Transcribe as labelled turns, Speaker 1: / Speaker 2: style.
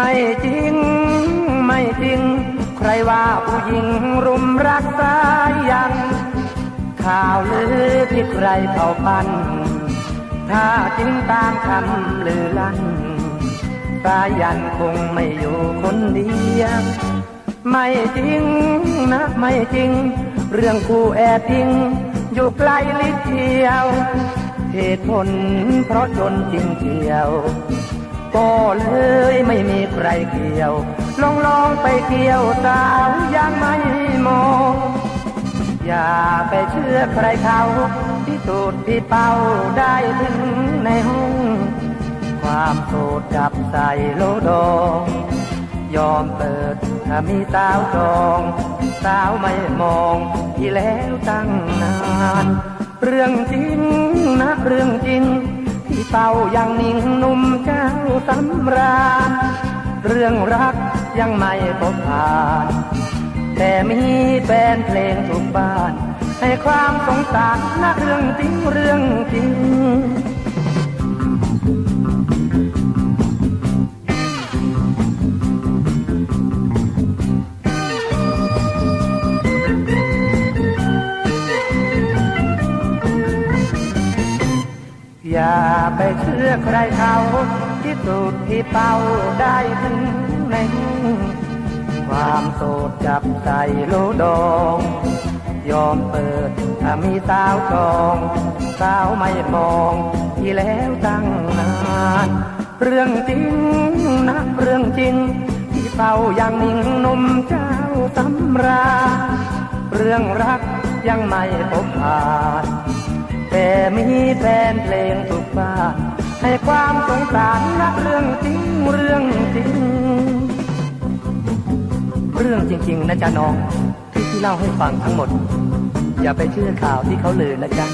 Speaker 1: ไม่จริง ไม่จริง ใครว่าผู้หญิงรุมรักสายัน ข่าวลือที่ใครเผาพันถ้าจริงตามคำลือลั่นสายันคงไม่อยู่คนเดียวไม่จริงนะไม่จริง เรื่องคู่แอบยิง อยู่ไกลลิดเดียว เหตุผลเพราะจนจริงเทียว ก็เลยไม่มีใครเกี่ยว ลองลองไปเกี่ยวสาวยังไม่มองอย่าไปเชื่อใครเขาพิสูจน์พี่เป้าได้ถึงในห้องความโสดจับใส่โลดองยอมเปิดถ้ามีสาวจองสาวไม่มองที่แล้วตั้งนาน เรื่องจริงนะเรื่องจริง ที่เป้ายังนิ่งหนุ่มเจ้าสำราญเรื่องรักยังไม่พบผ่าน แต่มีแฟนเพลงทุกบ้าน ให้ความสงสารนะเรื่องจริงเรื่องจริง อย่าไปเชื่อใครเขาที่สุดที่เป้าได้ถึงในหูความโสดจับใส่โลดองยอมเปิดถ้ามีสาวจองสาวไม่มองที่แล้วตั้งนานเรื่องจริงนะเรื่องจริง ที่เป้ายังนิ่งนมเจ้าสำรา เรื่องรักยังไม่พบผ่า มีแฟนเพลงทุกบ้านให้ความสงสารนะเรื่องจริงเรื่องจริง เรื่องจริง ๆ นะจ๊ะน้อง ที่ที่เล่าให้ฟังทั้งหมด อย่าไปเชื่อข่าวที่เขาลือนะจ๊ะ